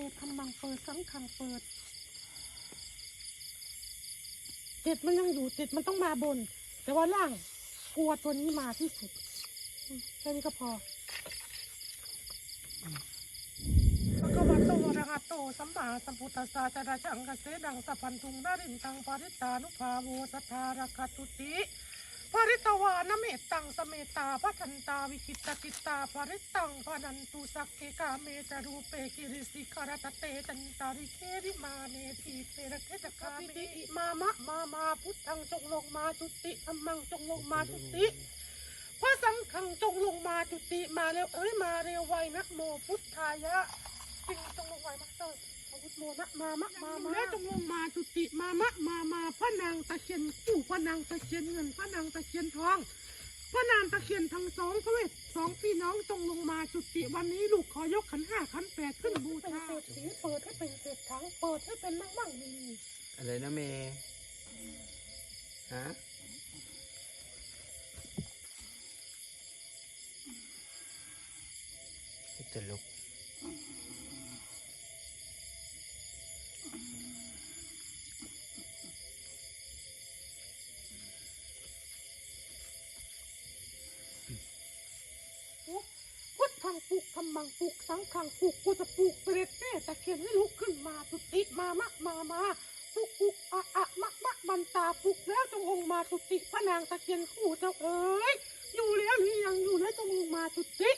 ปิดทำมังเปิดสังขังเปิดเจ็ดมันยังอยู่เจ็ดมันต้องมาบน แต่ว่าล่างกลัวตัวนี้มาที่สุดอืมแค่นี้ก็พอแล้วก็วัตโตอะระหะโตสัมมาสัมพุทธัสสะจะระจังกะเสดังสัพพันตุงดารินตังปาริตานุภาโวสัทธาระคตุติ ปาริตวานเมตตังสเมตาพัทันตาวิคิตกิตาปาริตังพานันตุสักเกกาเมจารูเปกิริสิกรตเตจันตาริเคริมาเนทีเประเทตคามิติมามะมามาพุทธังจงลงมาจุติธรรมังจงลงมาจุติพระสังฆังจงลงมาจุติมาเร็วเอ้ยมาเร็วไวนะโมพุทธายะจริงจงลงไวมาเตอร์ อาวุธโมนะมามะมามาและจงลงมาจุติมามะมามาพระนางตะเคียนคู่พระนางตะเคียนเงินพระนางตะเคียนทองพระนางตะเคียนทั้งสองพระเวทสองพี่น้องจงลงมาจุติวันนี้ลูกขอยกขันห้าขันแปดขึ้นบูชาเปิดสีเปิดให้เป็นเศษฐังเปิดให้เป็นมั่งมั่งมีอะไรนะเมย์ฮะจะลุก ปลุกธรรมังปุกสังขังปุกกูจะปลุกเปรตเต้ตะเคียนให้ลุกขึ้นมาจุติมามะมามาปุกปุกอะอะมะมะมันตาปุกแล้วจงองมาจุติพระนางตะเคียนคู่เจ้าเอ๋ยอยู่แล้วหรือยังอยู่แล้วจงองมาจุติ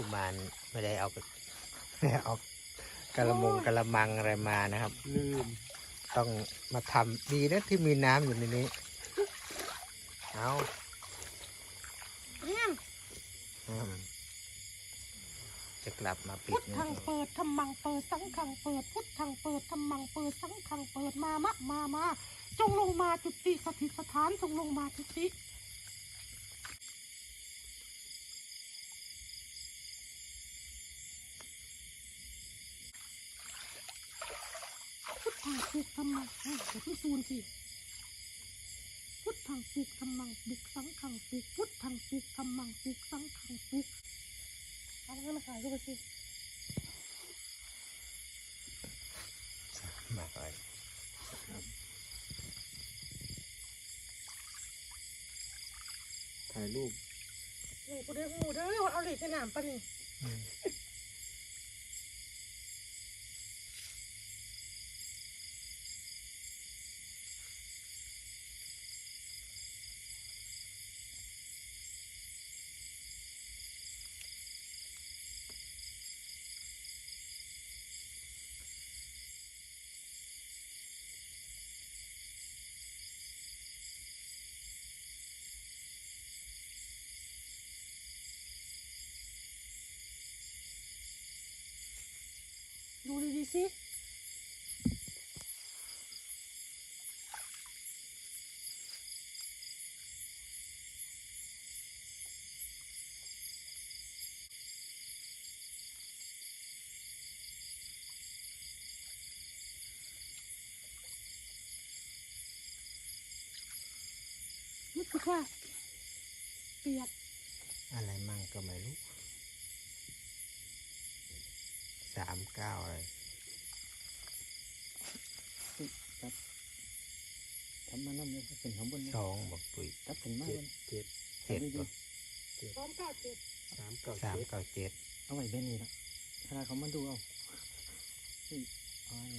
กุมารไม่ได้เอาไปไม่ได้เอากระมงกระมังอะไรมานะครับ ลืม ต้องมาทำดีนะที่มีน้ำอยู่ในนี้ เอาเนี่ยอืมจะกลับมาปิพุดทนะธังเปิดธรรมังเปิดสังขังเปิด พุทธังเปิดธรรมังเปิดสังขังเปิดมามะมามาจงลงมาจุติสถิตสถานจงลงมาจุติ พุทธังปลุกธรรมังเฮ้ยเดี๋ยวเพิ่งซูนสิพุทธังปลุกธรรมังปลุกสังขังปลุกพุทธังปลุกธรรมังปลุกสังขังปลุกเอาแล้วมาขายก็ไปสิมาก่อนถ่ายรูปนี่กูได้หูเด้อเอาเหล็กในหนามปะนี่ อืมดูดีๆสิ รู้สึกว่าเปียก อะไรมั่งก็ไม่รู้สามเก้าอะไรทำมาน้ำเลยเป็นของบนสองบอกปุ๋ยทับถึงมากเจ็ดเจ็ดเจ็ดบ่พร้อมก้าเจ็ดสามเก้าสามเจ็ดเก้าเจ็ดเอาไว้เบนนี่ละถ้าเขามาดูเอานี่เอาไว้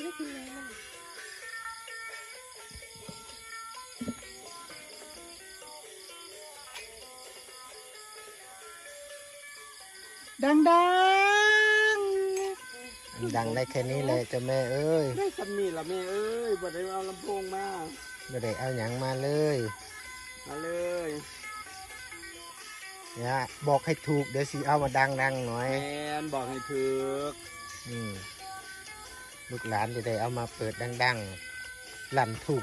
นี่ได้กินเลยมันดังดังดังได้แค่นี้เลยเจ้าแม่เอ้ยได้สำนีละแม่เอ้ยบ่ได้เอาลำโพงมาไม่ได้เอาหยังมาเลย มาเลยเนี่ยบอกให้ถูกเดี๋ยวสิเอามาดังดังๆหน่อยแมนบอกให้ถึกอืม ลูกหลานจะได้เอามาเปิดดังๆลั่นทุ่ง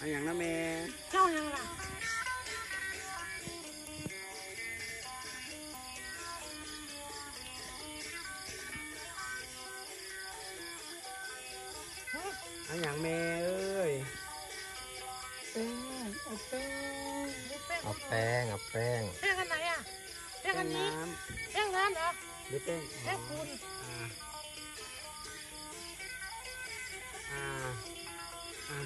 เอาอย่างนะแม่เจ้ายังล่ะเอาอย่างแม่เอ้ยแป้งเอาแป้งเอาแป้งเอาแป้งแป้งอันไหนอะแป้งแป้อังนน้นี้แป้งนั้นเหรอำหรือแป้งแป้งคุณอ่าอ่า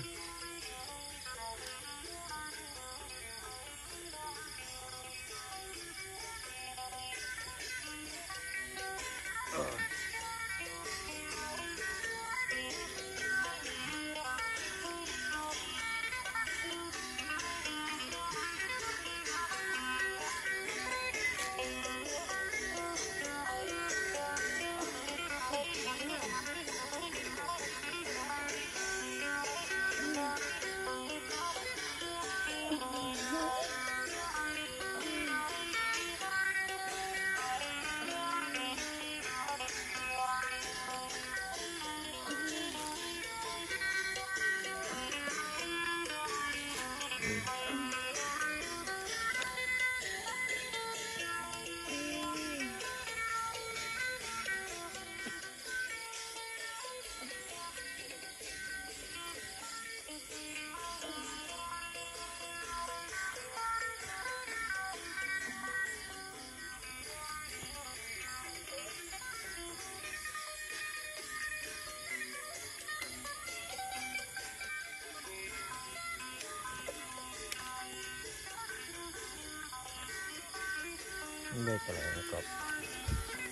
ไม่ได้แต่อะไรกบ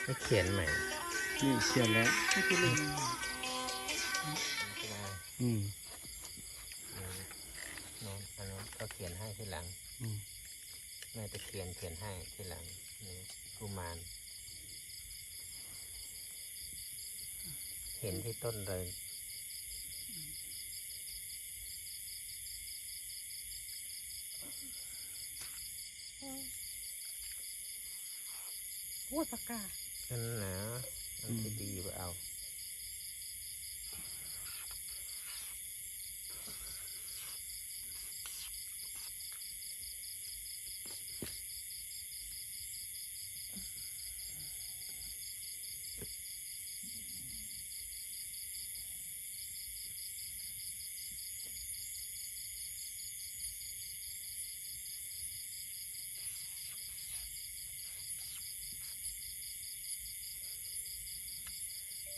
ไม่เขียนใหม่นี่เขียนแล้วอืมโน้นอันนู้นก็เขียนให้ทีหลังอืมแม่จะเขียนเขียนให้ทีหลังนี่กุมารเห็นที่ต้นเลย โอ้ยปากกานั่นนาอันที่ดีไปเอา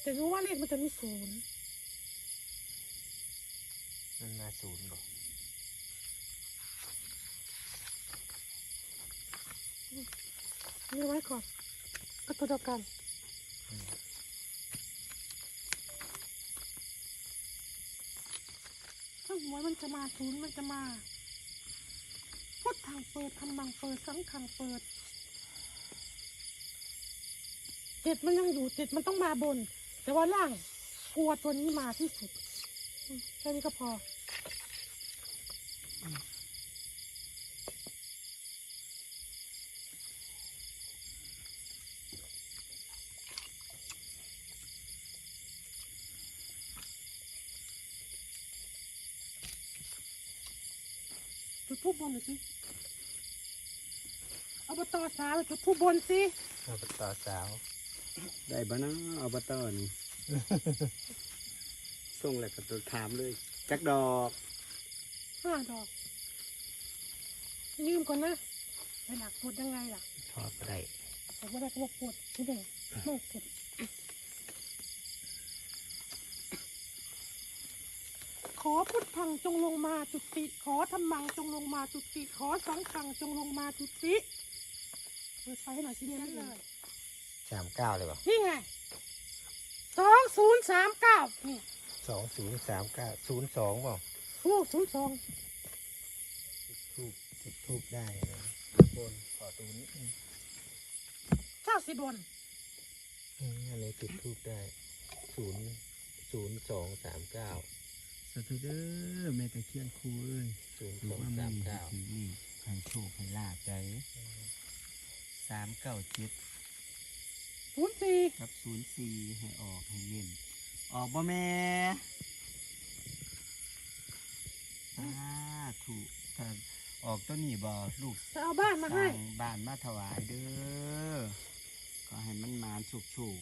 แต่รู้ว่าเลขมันจะมีศูนย์มาศูนย์บอกนี่ไว้ก่อนก็ตัวเดียวกันถ้าหวยมันจะมาศูนย์มันจะมาพุทธังเปิดธรรมังเปิดสังขังเปิดเจ็ดมันยังอยู่เจ็ดมันต้องมาบน แต่ว่าล่างกลัวตัวนี้มาที่สุดแค่นี้ก็พอ จุดทูบบนหน่อยสิเอาบตอสาวจุดทูบบนสิอบตสาว ได้บ้านะอบตนี่ ส่งแล้วก็ตัวถามเลย จักดอกห้าดอก ยืมก่อนนะไปหลักปวดยังไงล่ะทอดก็ได้ผมไม่ได้ก็บอกปวดที่ไหนไม่ปวดขอพุทธังจงลงมาจุติ ขอธรรมังจงลงมาจุติ ขอสังฆังจงลงมาจุติเปิดไฟให้หน่อยสิเนี่ยเลย สามเก้าเลยบอกนี่ไงสองศูนย์สามเก้านี่สองศูนย์สามเก้าศูนย์สองบอกโอ้ศูนย์สองทูบจุดทูบได้นะบนขอตูนี้เจ้าสิบนอืมอันนี้จุดทูบได้ศูนย์ศูนย์สองสามเก้าสาธุเด้อแม่ตะเคียนครูเอ้ยศูนย์ถืสอองว่าสามันมมีเก้าถือนี่ให้โชคให้ลาบใจสามเก้าเจ็ด ศูนย์สี่กับศูนย์สี่ให้ออกให้เน้นออกบ่แม่อ่าถูกถ้าออกตัวนี้บ่ลูกจะเอาบ้านมาสให้ร้างบ้านมาถวายเด้อก็ให้มันมาฉุกฉุก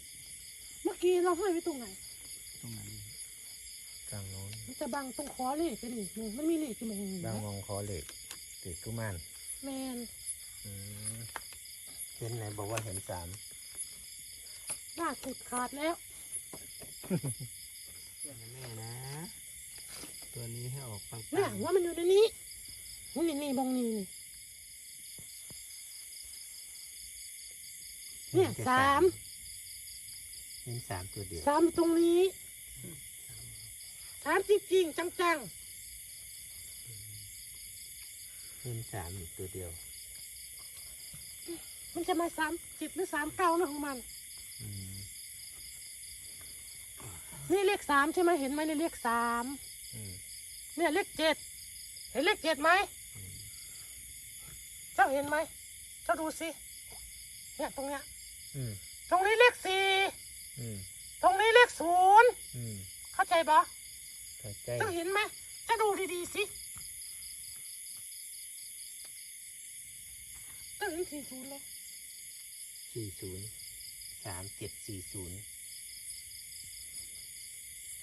เมื่อกี้เราให้ไว้ตรงไหนๆตรงนั้นกลางโน้นมันจะบังตรงคอเลขเป็นอีกหนึ่งมันมีเลขอยู่ตรงนี้บางนะมองคอเหล็กติดกุมารแมนอืมเห็นไหนบอกว่าเห็นสาม ล่าสุดขาดแล้วเชื่อนะแม่นะ ตัวนี้ให้ออกปังเนี่ยว่ามันอยู่ในนี้นี่นี่บองนี่นี่เนี่ยสามเห็นสามตัวเดียวสามอยู่ตรงนี้สามจริงๆจังเห็นสามอยู่ตัวเดียวๆมันจะมาสามจิตหรือสามเก้าเรื่องของมัน อืม นี่เลขสามใช่ไหมเห็นไหมนี่เลขสามอืมเนี่ยเลขเจ็ดเห็นเลขเจ็ดไหมเจ้าเห็นไหมเจ้าดูสิเนี่ยตรงเนี้ยอืมตรงนี้เลขสี่อืมตรงนี้เลขศูนย์อืมเข้าใจปะเข้าใจเจ้าเห็นไหมเจ้าดูดีๆสิเจ้าเห็นสี่ศูนย์เลยสี่ศูนย์สามเจ็ดสี่ศูนย์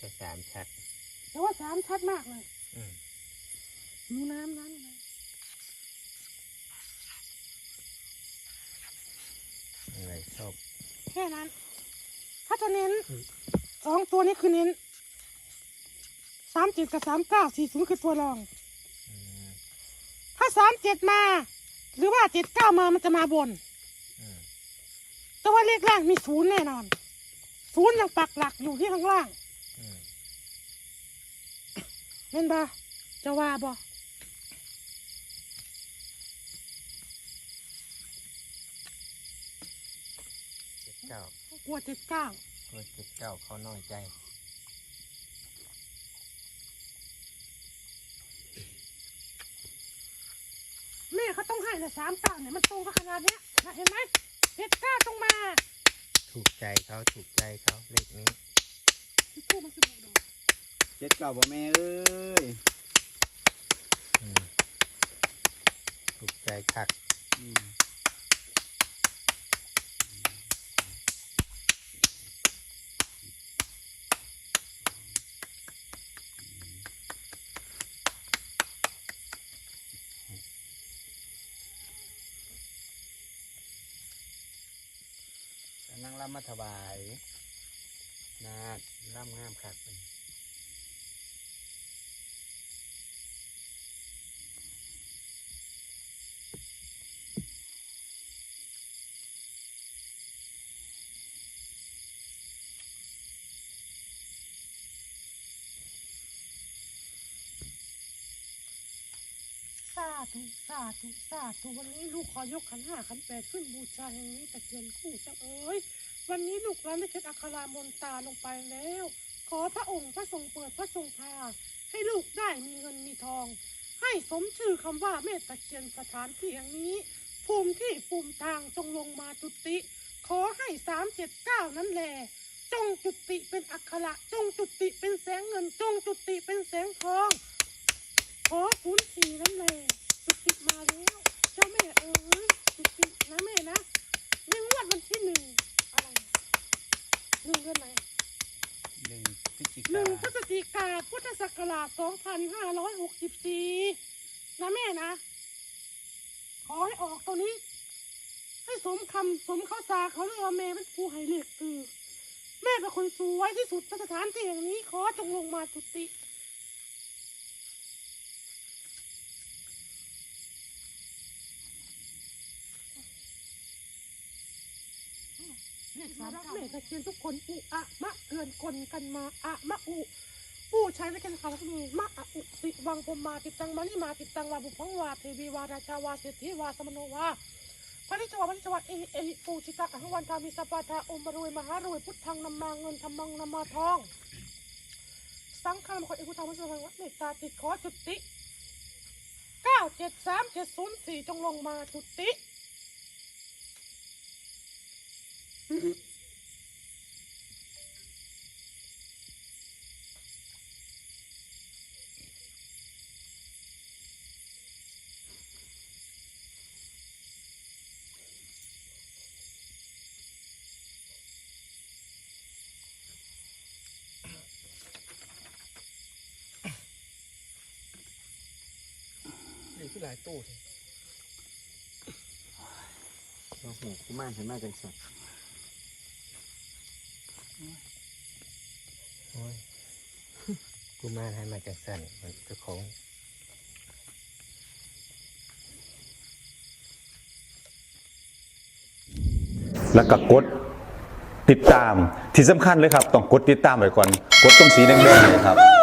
ก็สามชัด แต่ว่าสามชัดมากเลยอืมดูน้ำน้ำน้อะไรชอบำแค่นั้น ถ้าจะเน้นอืม สองตัวนี้คือเน้นสามเจ็ดกับสามเก้าสี่ศูนย์คือตัวรอง อืมถ้าสามเจ็ดมา หรือว่าเจ็ดเก้ามามันจะมาบน อืมแต่ว่าเลขล่างมีศูนย์แน่นอน ศูนย์ยังปักหลักอยู่ที่ข้างล่างอืม เห็นปะจะว่าบ่เจ็ดเก้ากลัวเจ็ดเก้าตัวเจ็ดเก้าเขาน้อยใจแม่เขาต้องให้นะสามเก้าเนี่ยมันตรงกับขนาดเนี้ยนะเห็นไหมเจ็ดเก้าต้องมา ถูกใจเขาถูกใจเขาเลขนี้ที่ตู้มันสิบหกดอก เจ็ดเก่าบ่แม่เอ้ยถูกใจคักอืมกำลังรำมาถวายนาดร่ำงามคักเป็น ธุ สาธุสาธุวันนี้ลูกขอยกขันห้าขันแปดขึ้นบูชาแห่งนี้ตะเกียนคู่เจ้าเอ๋ยวันนี้ลูกหลานได้เช็ดอัครามนตาลงไปแล้ว ขอพระองค์พระทรงเปิดพระทรงพาให้ลูกได้มีเงินมีทอง ให้สมชื่อคำว่าเมตตาเคียนสถานที่แห่งนี้ ภูมิที่ภูมิทางจงลงมาจุติ ขอให้สามเจ็ดเก้านั้นแล จงจุติเป็นอักขระจงจุติเป็นแสงเงิน จงจุติเป็นแสงทอง ขอศูนย์สี่นั้นแล จุติมาแล้วเจ้าแม่เอ๋ยจุตินะแม่นะในงวดวันที่หนึ่งอะไรหนึ่งเดือนไหนหนึ่งพฤศจิกาหนึ่กางพฤศจิกาพุทธศักราช2564นะแม่นะ ขอให้ออกตัวนี้ ให้สมคำสมข้าวสาเขาเลยว่าแม่เป็นผู้ให้เลือกคือ แม่เป็นคนสวยที่สุดณสถานที่แห่งนี้ ขอจงลงมาจุติ สาระแม่ตะเคียนทุกคนอุอะมะเกินคนกันมาอะมะอุผู้ใช้ในการขาดมือมะอะอุสิวังพมมาติดตังมานิมาติดตังวาบุพังวาเทวีวาราชาวาเศรษฐีวาสมโนวาพระนิจวาพระนิจวาเอหิเอหิปูชิตะอหังวันทามิสปาทาอมรวยมหารวยพุทธังนำมาเงินธรรมังนำมาทอง สังฆามคนเอกุธรรมสุภวังเมตตาติดขอจุติเก้าเจ็ดสามเจ็ดศูนย์สี่จงลงมาจุติ นี่คือหลายตู้เลย โอ้โหกุมารเห็นมาจังสันโอ้ย กูมาให้มาจังสันมันเจ้าของแล้วก็กดติดตามที่สำคัญเลยครับ ต้องกดติดตามไว้ก่อน กดตรงสีแดงๆเลยครับ